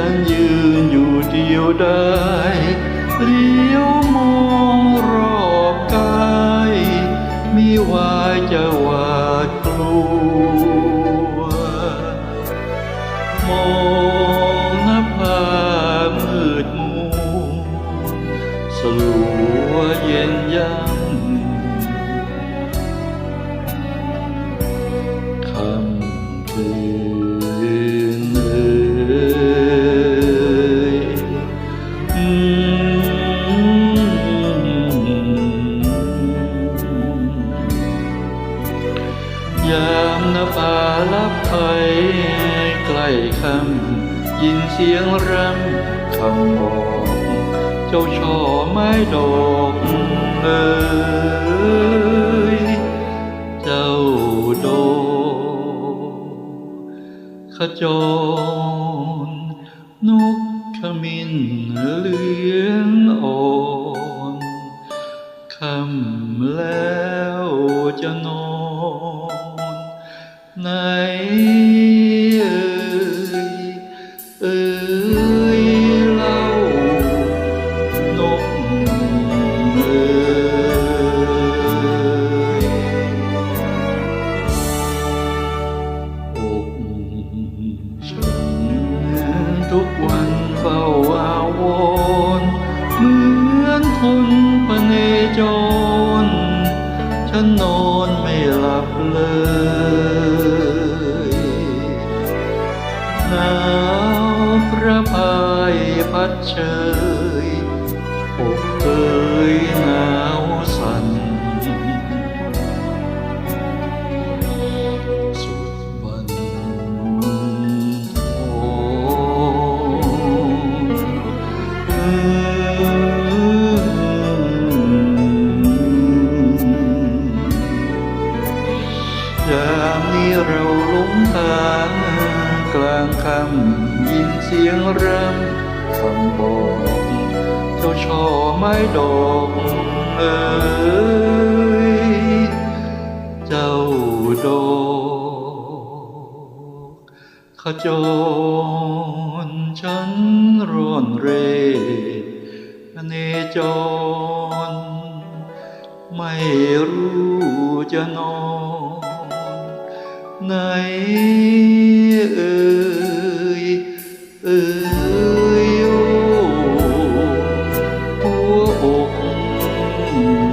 ฉันยืนอยู่เดียวได้เลี้ยวมองรอบกายมิว่าจะหวาดกลัว มองหน้าผามืดมัวสลัวเย็นยังคำคืน ยามนภาลับไปใกล้คำยินเสียงรำคำบอก เจ้าช่อไม้ดอกเอยเจ้าโดขจรนกขมิ้นเลี้ยงอ่อนคำแล้วจะนอน ไหน ดเชยอกเอยหนาวสั่นสุดวันทองยามนี้เราหลงทางกลางคำยินเสียงรำ ทำบอกเจ้าช่อไม้ดอกเอ๋ยเจ้าดอกขจรฉันร่อนเร่เนจร ไม่รู้จะนอนไหนเอ่ยเอ่ย you.